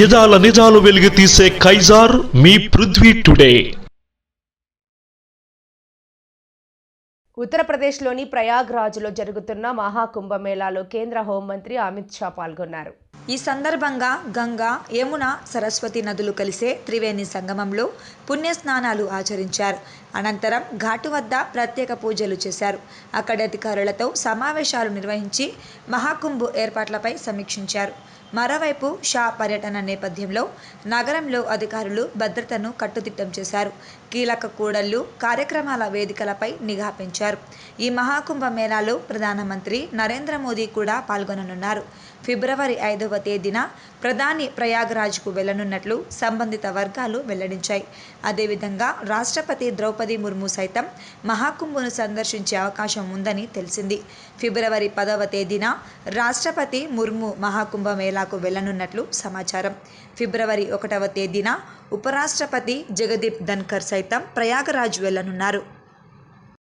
యదాల నిజాలు వెలిగి తీసే కైజార్ మీ పృథ్వీ టుడే. ఉత్తరప్రదేశ్లోని ప్రయాగ్రాజ్లో జరుగుతున్న మహాకుంభమేళాలో కేంద్ర హోంమంత్రి అమిత్ షా పాల్గొన్నారు. ఈ సందర్భంగా గంగా యమున సరస్వతి నదులు కలిసే త్రివేణి సంగమంలో పుణ్యస్నానాలు ఆచరించారు. అనంతరం ఘాటు వద్ద ప్రత్యేక పూజలు చేశారు. అక్కడి అధికారులతో సమావేశాలు నిర్వహించి మహాకుంభు ఏర్పాట్లపై సమీక్షించారు. మరోవైపు షా పర్యటన నేపథ్యంలో నగరంలో అధికారులు భద్రతను కట్టుదిట్టం చేశారు. కీలక కూడళ్ళు కార్యక్రమాల వేదికలపై నిఘా పెంచారు. ఈ మహాకుంభ మేళాలో ప్రధానమంత్రి నరేంద్ర మోదీ కూడా పాల్గొననున్నారు. ఫిబ్రవరి ఐదవ తేదీన ప్రధాని ప్రయాగ్రాజ్కు వెళ్ళనున్నట్లు సంబంధిత వర్గాలు వెల్లడించాయి. అదేవిధంగా రాష్ట్రపతి ద్రౌపది ముర్ము సైతం మహాకుంభను సందర్శించే అవకాశం ఉందని తెలిసింది. ఫిబ్రవరి పదవ తేదీన రాష్ట్రపతి ముర్ము మహాకుంభ మేళాకు వెళ్ళనున్నట్లు సమాచారం. ఫిబ్రవరి ఒకటవ తేదీన ఉపరాష్ట్రపతి జగదీప్ ధన్కర్ సైతం ప్రయాగరాజ్ వెళ్ళనున్నారు.